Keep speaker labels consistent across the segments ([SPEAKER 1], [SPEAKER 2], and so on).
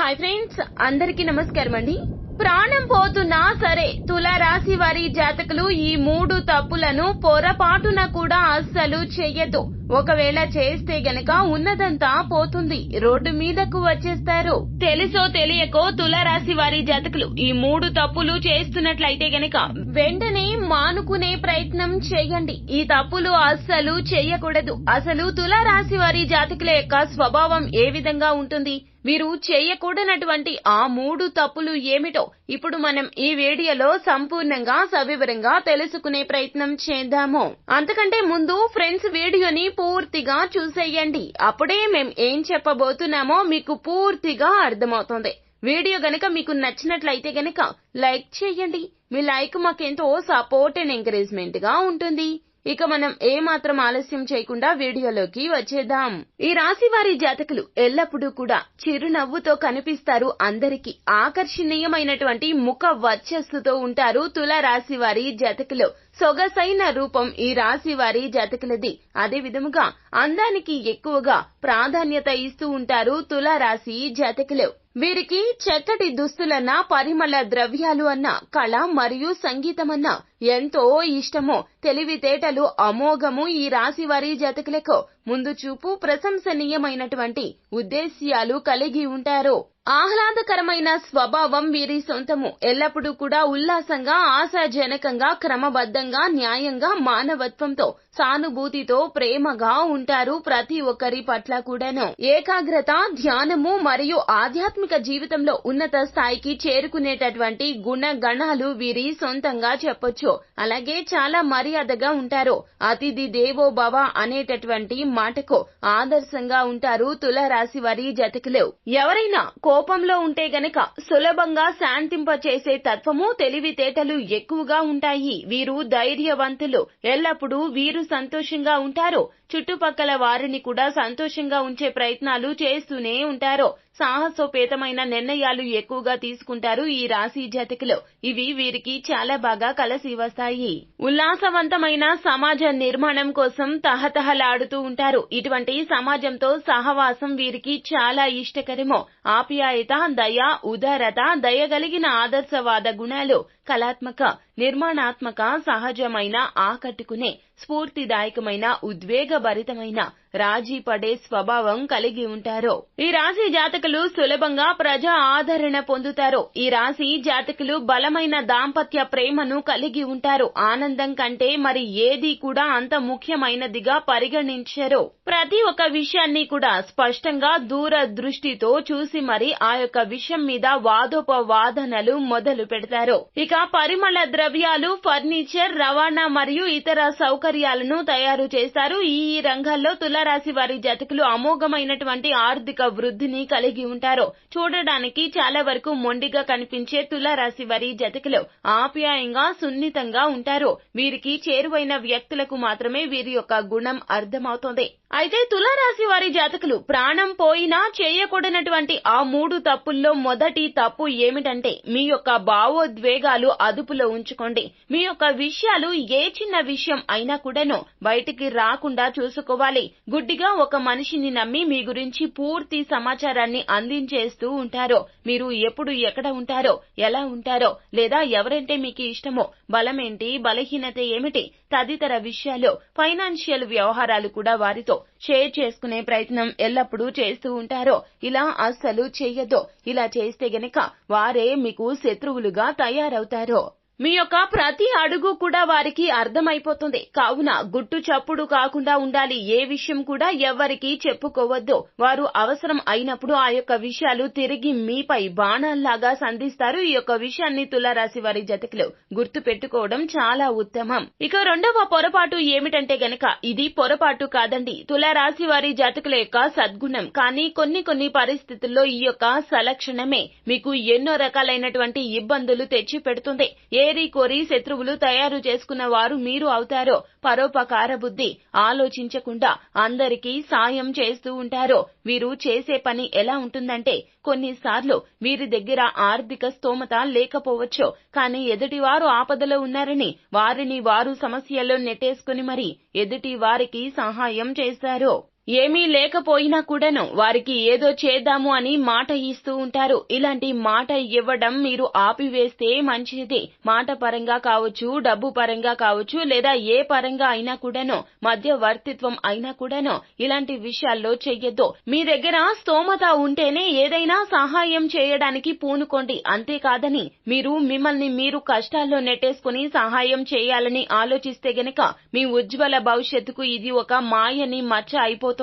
[SPEAKER 1] Hi friends అందరికీ నమస్కారం అండి. ప్రాణం పోతున్నా సరే తులారాశి వారి జాతకులు ఈ మూడు తప్పులను పొరపాటున కూడా అస్సలు చెయ్యదు ఒకవేళ చేస్తే గనక ఉన్నదంతా పోతుంది. రోడ్డు మీదకు వచ్చేస్తారు. తెలుసో తెలియకో తులారాశి వారి జాతకులు ఈ మూడు తప్పులు చేస్తున్నట్లయితే గనక వెంటనే మానుకునే ప్రయత్నం చేయండి. ఈ తప్పులు అస్సలు చేయకూడదు అసలు తులారాశి వారి జాతకుల యొక్క స్వభావం ఏ విధంగా ఉంటుంది? వీరు చేయకూడనటువంటి ఆ మూడు తప్పులు ఏమిటో ఇప్పుడు మనం ఈ వీడియోలో సంపూర్ణంగా సవివరంగా తెలుసుకునే ప్రయత్నం చేద్దాము. అంతకంటే ముందు ఫ్రెండ్స్ వీడియోని పూర్తిగా చూసేయండి. అప్పుడే మేం ఏం చెప్పబోతున్నామో మీకు పూర్తిగా అర్థమవుతుంది. వీడియో గనక మీకు నచ్చినట్లయితే గనక లైక్ చేయండి. మీ లైక్ మాకెంతో సపోర్ట్ అండ్ ఎంకరేజ్మెంట్గా ఉంటుంది. ఇక మనం ఏ మాత్రం ఆలస్యం చేయకుండా వీడియోలోకి వచ్చేద్దాం. ఈ రాశి వారి జాతకులు ఎల్లప్పుడూ కూడా చిరునవ్వుతో కనిపిస్తారు. అందరికీ ఆకర్షణీయమైనటువంటి ముఖ వర్చస్సుతో ఉంటారు తుల రాశి వారి జాతకులు. సొగసైన రూపం ఈ రాశి వారి జాతకులది. అదే విధముగా అందానికి ఎక్కువగా ప్రాధాన్యత ఇస్తూ ఉంటారు తుల రాశి జాతకులు. వీరికి చక్కటి దుస్తులన్న పరిమళ ద్రవ్యాలు అన్న కళ మరియు సంగీతమన్న ఎంతో ఇష్టమో. తెలివితేటలు అమోఘము ఈ రాశి వారి జాతకులకు. ముందు చూపు ప్రశంసనీయమైనటువంటి ఉద్దేశ్యాలు కలిగి ఉంటారు. ఆహ్లాదకరమైన స్వభావం వీరి సొంతము. ఎల్లప్పుడూ కూడా ఉల్లాసంగా ఆశాజనకంగా క్రమబద్ధంగా న్యాయంగా మానవత్వంతో సానుభూతితో ప్రేమగా ఉంటారు ప్రతి ఒక్కరి పట్ల కూడాను. ఏకాగ్రత ధ్యానము మరియు ఆధ్యాత్మిక జీవితంలో ఉన్నత స్థాయికి చేరుకునేటటువంటి గుణగణాలు వీరి సొంతంగా చెప్పొచ్చు. అలాగే చాలా మర్యాదగా ఉంటారు. అతిథి దేవో భవ అనేటటువంటి మాటకు ఆదర్శంగా ఉంటారు తులరాశి వారి జతకులు. ఎవరైనా కోపంలో ఉంటే గనక సులభంగా శాంతింప చేసే తత్వము తెలివితేటలు ఎక్కువగా ఉంటాయి. వీరు ధైర్యవంతులు. ఎల్లప్పుడూ వీరు సంతోషంగా ఉంటారు చుట్టుపక్కల వారిని కూడా సంతోషంగా ఉంచే ప్రయత్నాలు చేస్తూనే ఉంటారు సాహసోపేతమైన నిర్ణయాలు ఎక్కువగా తీసుకుంటారు ఈ రాశి జాతకులు. ఇవి వీరికి చాలా బాగా కలిసి వస్తాయి. ఉల్లాసవంతమైన సమాజ నిర్మాణం కోసం తహతహలాడుతూ ఉంటారు. ఇటువంటి సమాజంతో సహవాసం వీరికి చాలా ఇష్టకరమో. ఆప్యాయత దయ ఉదారత దయగలిగిన ఆదర్శవాద గుణాలు కళాత్మక నిర్మాణాత్మక సహజమైన ఆకట్టుకునే స్ఫూర్తిదాయకమైన ఉద్వేగభరితమైన రాజీ పడే స్వభావం కలిగి ఉంటారు? ఈ రాశి జాతకులు సులభంగా ప్రజా ఆదరణ పొందుతారు? ఈ రాశి జాతకులు బలమైన దాంపత్య ప్రేమను కలిగి ఉంటారు? ఆనందం కంటే మరి ఏది కూడా అంత ముఖ్యమైనదిగా పరిగణించరు? ప్రతి ఒక్క విషయాన్ని కూడా స్పష్టంగా దూర దృష్టితో చూసి మరి ఆ యొక్క విషయం మీద వాదోపవాదనలు మొదలు పెడతారు? ఇక పరిమళ ద్రవ్యాలు ఫర్నిచర్ రవాణా మరియు ఇతర సౌకర్యాలను తయారు చేస్తారు. ఈ రంగాల్లో తుల తులారాశి వారి జతకులు అమోఘమైనటువంటి ఆర్థిక వృద్ధిని కలిగి ఉంటారు. చూడడానికి చాలా వరకు మొండిగా కనిపించే తులారాశి వారి జతకులు ఆప్యాయంగా సున్నితంగా ఉంటారు. వీరికి చేరువైన వ్యక్తులకు మాత్రమే వీరి యొక్క గుణం అర్థమవుతుంది. అయితే తులారాశి వారి జాతకులు ప్రాణం పోయినా చేయకూడనటువంటి ఆ మూడు తప్పుల్లో మొదటి తప్పు ఏమిటంటే మీ యొక్క భావోద్వేగాలు అదుపులో ఉంచుకోండి. మీ యొక్క విషయాలు ఏ చిన్న విషయం అయినా కూడాను బయటికి రాకుండా చూసుకోవాలి. గుడ్డిగా ఒక మనిషిని నమ్మి మీ గురించి పూర్తి సమాచారాన్ని అందించేస్తూ ఉంటారో మీరు ఎప్పుడు ఎక్కడ ఉంటారో ఎలా ఉంటారో లేదా ఎవరంటే మీకు ఇష్టమో బలమేంటి బలహీనత ఏమిటి తదితర విషయాలు ఫైనాన్షియల్ వ్యవహారాలు కూడా వారితో షేర్ చేసుకునే ప్రయత్నం ఎల్లప్పుడూ చేస్తూ ఉంటారో ఇలా అస్సలు చెయ్యదో ఇలా చేస్తే గనక వారే మీకు శత్రువులుగా తయారవుతారో. మీ యొక్క ప్రతి అడుగు కూడా వారికి అర్థమైపోతుంది. కావున గుట్టు చప్పుడు కాకుండా ఉండాలి. ఏ విషయం కూడా ఎవ్వరికి చెప్పుకోవద్దు. వారు అవసరం అయినప్పుడు ఆ యొక్క విషయాలు తిరిగి మీపై బాణాల్లాగా సంధిస్తారు. ఈ యొక్క విషయాన్ని తులారాశి వారి జతకులు గుర్తు పెట్టుకోవడం చాలా ఉత్తమం. ఇక రెండవ పొరపాటు ఏమిటంటే గనక ఇది పొరపాటు కాదండి. తులారాశి వారి జాతకుల యొక్క సద్గుణం. కానీ కొన్ని కొన్ని పరిస్థితుల్లో ఈ యొక్క సలక్షణమే మీకు ఎన్నో రకాలైనటువంటి ఇబ్బందులు తెచ్చి పెడుతుంది ఏరి కోరి శత్రువులు తయారు చేసుకున్న వారు మీరు అవుతారో పరోపకార బుద్ధి ఆలోచించకుండా అందరికీ సాయం చేస్తూ ఉంటారో వీరు చేసే పని ఎలా ఉంటుందంటే కొన్నిసార్లు వీరి దగ్గర ఆర్థిక స్తోమత లేకపోవచ్చు కానీ ఎదుటివారు ఆపదలో ఉన్నారని వారిని వారు సమస్యల్లో నెట్టేసుకుని మరి ఎదుటి వారికి సహాయం చేస్తారు. ఏమీ లేకపోయినా కూడాను వారికి ఏదో చేద్దాము అని మాట ఇస్తూ ఉంటారు. ఇలాంటి మాట ఇవ్వడం మీరు ఆపివేస్తే మంచిది. మాట పరంగా కావచ్చు డబ్బు పరంగా కావచ్చు లేదా ఏ పరంగా అయినా కూడాను మధ్యవర్తిత్వం అయినా కూడాను ఇలాంటి విషయాల్లో చెయ్యొద్దు. మీ దగ్గర స్తోమత ఉంటేనే ఏదైనా సహాయం చేయడానికి పూనుకోండి. అంతేకాదని మీరు మిమ్మల్ని మీరు కష్టాల్లో నెట్టేసుకుని సహాయం చేయాలని ఆలోచిస్తే గనక మీ ఉజ్వల భవిష్యత్తుకు ఇది ఒక మాయని మచ్చ అయిపోతుంది.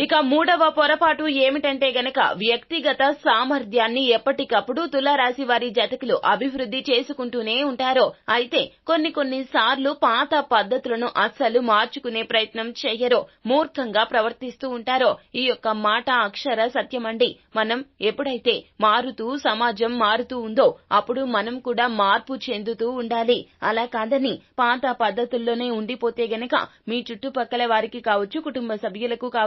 [SPEAKER 1] ఇక మూడవ పొరపాటు ఏమిటంటే గనక వ్యక్తిగత సామర్థ్యాన్ని ఎప్పటికప్పుడు తులారాశి వారి జతకులు అభివృద్ధి చేసుకుంటూనే ఉంటారు. అయితే కొన్ని కొన్ని సార్లు పాత పద్ధతులను అస్సలు మార్చుకునే ప్రయత్నం చేయరు. మూర్ఖంగా ప్రవర్తిస్తూ ఉంటారో. ఈ యొక్క మాట అక్షర సత్యమండి. మనం ఎప్పుడైతే మారుతూ సమాజం మారుతూ ఉందో అప్పుడు మనం కూడా మార్పు చెందుతూ ఉండాలి. అలా కాదని పాత పద్ధతుల్లోనే ఉండిపోతే గనక మీ చుట్టుపక్కల వారికి కావచ్చు కుటుంబ సభ్యులకు కావచ్చు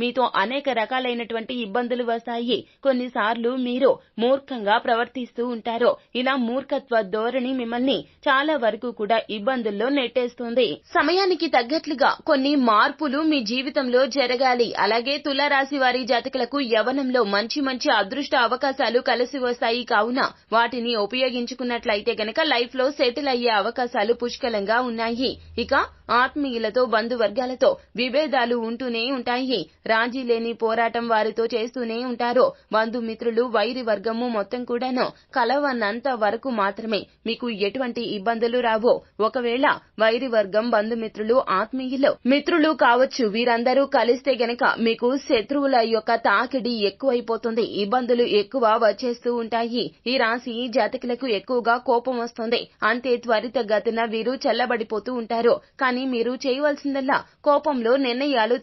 [SPEAKER 1] మీతో అనేక రకాలైనటువంటి ఇబ్బందులు వస్తాయి. కొన్నిసార్లు మీరు మూర్ఖంగా ప్రవర్తిస్తూ ఉంటారు ఇలా మూర్ఖత్వ ధోరణి మిమ్మల్ని చాలా వరకు కూడా ఇబ్బందుల్లో నెట్టేస్తుంది. సమయానికి తగ్గట్లుగా కొన్ని మార్పులు మీ జీవితంలో జరగాలి. అలాగే తులారాశి వారి జాతకులకు యవనంలో మంచి మంచి అదృష్ట అవకాశాలు కలిసి వస్తాయి కావున వాటిని ఉపయోగించుకున్నట్లయితే గనక లైఫ్లో సెటిల్ అయ్యే అవకాశాలు పుష్కలంగా ఉన్నాయి. ఇక ఆత్మీయులతో బంధువర్గాలతో విభేదాలు ఉంటూనే ఉంటాయి. రాజీ లేని పోరాటం వారితో చేస్తూనే ఉంటారు. బంధుమిత్రులు వైరి వర్గము మొత్తం కూడాను కలవనంత వరకు మాత్రమే. మీకు ఎటువంటి ఇబ్బందులు రావు. ఒకవేళ వైరి వర్గం బంధుమిత్రులు ఆత్మీయులు మిత్రులు కావచ్చు. వీరందరూ కలిస్తే గనక మీకు శత్రువుల యొక్క తాకిడి ఎక్కువైపోతుంది. ఇబ్బందులు ఎక్కువ వచ్చేస్తూ ఉంటాయి. ఈ రాశి జాతకులకు ఎక్కువగా కోపం వస్తుంది. అంతే త్వరితగతిన వీరు చల్లబడిపోతూ ఉంటారు. కానీ మీరు చేయవలసిందల్లా కోపంలో నిర్ణయాలు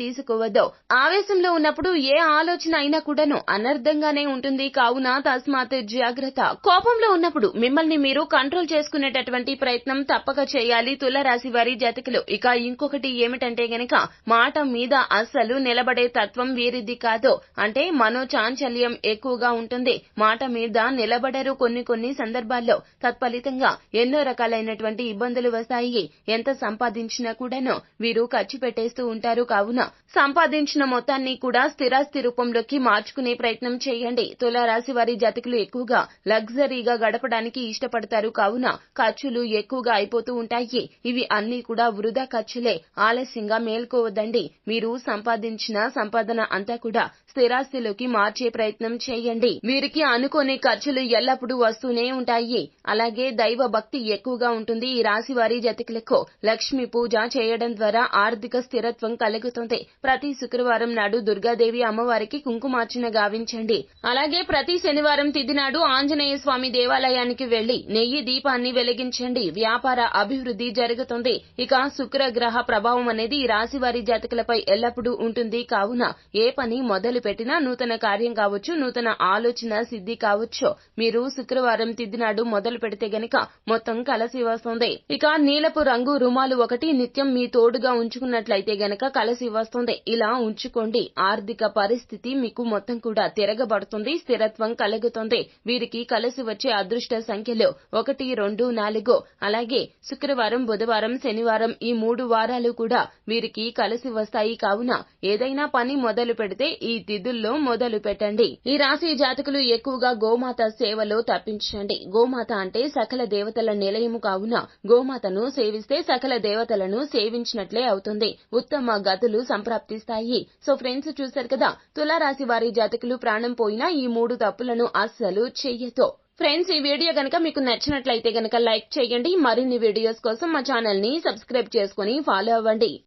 [SPEAKER 1] తీసుకోవద్దు ఆవేశంలో ఉన్నప్పుడు ఏ ఆలోచన అయినా కూడాను అనర్థంగానే ఉంటుంది. కావున తస్మాత్ జాగ్రత్త. కోపంలో ఉన్నప్పుడు మిమ్మల్ని మీరు కంట్రోల్ చేసుకునేటటువంటి ప్రయత్నం తప్పక చేయాలి. తులరాశి వారి జాతకులు. ఇక ఇంకొకటి ఏమిటంటే గనక మాట మీద అస్సలు నిలబడే తత్వం వీరిది కాదు. అంటే మనోచాంచల్యం ఎక్కువగా ఉంటుంది. మాట మీద నిలబడరు కొన్ని కొన్ని సందర్భాల్లో. తత్ఫలితంగా ఎన్నో రకాలైనటువంటి ఇబ్బందులు వస్తాయి. ఎంత సంపాదించినా కూడాను వీరు ఖర్చు పెట్టేస్తూ ఉంటారు. కావున సంపాదించిన మొత్తాన్ని కూడా స్థిరాస్తి రూపంలోకి మార్చుకునే ప్రయత్నం చేయండి. తులారాశి వారి జాతకులు ఎక్కువగా లగ్జరీగా గడపడానికి ఇష్టపడతారు. కావున ఖర్చులు ఎక్కువగా అయిపోతూ ఉంటాయి. ఇవి అన్ని కూడా వృధా ఖర్చులే. ఆలస్యంగా మేల్కోవద్దండి. మీరు సంపాదించిన సంపాదన అంతా కూడా స్థిరాస్తిలోకి మార్చే ప్రయత్నం చేయండి. వీరికి అనుకోని ఖర్చులు ఎల్లప్పుడూ వస్తూనే ఉంటాయి. అలాగే దైవ భక్తి ఎక్కువగా ఉంటుంది. ఈ రాశి వారి జతకులకు లక్ష్మి పూజ చేయడం ద్వారా ఆర్థిక స్థిరత్వం కలుగుతుంది. ప్రతి శుక్రవారం నాడు దుర్గాదేవి అమ్మవారికి కుంకుమార్చన గావించండి. అలాగే ప్రతి శనివారం తిథి నాడు ఆంజనేయ స్వామి దేవాలయానికి వెళ్ళి నెయ్యి దీపాన్ని వెలిగించండి. వ్యాపార అభివృద్ధి జరుగుతుంది. ఇక శుక్ర గ్రహ ప్రభావం అనేది ఈ రాశి వారి జాతకులపై ఎల్లప్పుడూ ఉంటుంది. కావున ఏ పని మొదలు పెట్టినా నూతన కార్యం కావచ్చు నూతన ఆలోచన సిద్ధి కావచ్చు. మీరు శుక్రవారం తిథి మొదలు పెడితే గనక మొత్తం కలసి వస్తుంది. ఇక నీలపు రంగు రుమాలు ఒకటి నిత్యం మీ తోడుగా ఉంచుకున్నట్లయితే గనక కలసి వస్తుంది. ఇలా ఉంచుకోండి. ఆర్థిక పరిస్థితి మీకు మొత్తం కూడా తిరగబడుతుంది స్థిరత్వం కలుగుతుంది. వీరికి కలిసి వచ్చే అదృష్ట సంఖ్యలు ఒకటి రెండు నాలుగు. అలాగే శుక్రవారం బుధవారం శనివారం ఈ మూడు వారాలు కూడా వీరికి కలిసి వస్తాయి. కావున ఏదైనా పని మొదలు పెడితే ఈ విధుల్లో మొదలు పెట్టండి. ఈ రాశి జాతకులు ఎక్కువగా గోమాత సేవలో తప్పించండి. గోమాత అంటే సకల దేవతల నిలయము కావున గోమాతను సేవిస్తే సకల దేవతలను సేవించినట్లే అవుతుంది. ఉత్తమ గతులు సంప్రాప్తిస్తాయి. సో ఫ్రెండ్స్ చూశారు కదా? తులారాశి వారి జాతకులు ప్రాణం పోయినా ఈ మూడు తప్పులను అస్సలు చెయ్యతో. ఫ్రెండ్స్ ఈ వీడియో గనక మీకు నచ్చినట్లయితే గనక లైక్ చేయండి. మరిన్ని వీడియోస్ కోసం మా ఛానల్ని సబ్స్క్రైబ్ చేసుకుని ఫాలో అవ్వండి.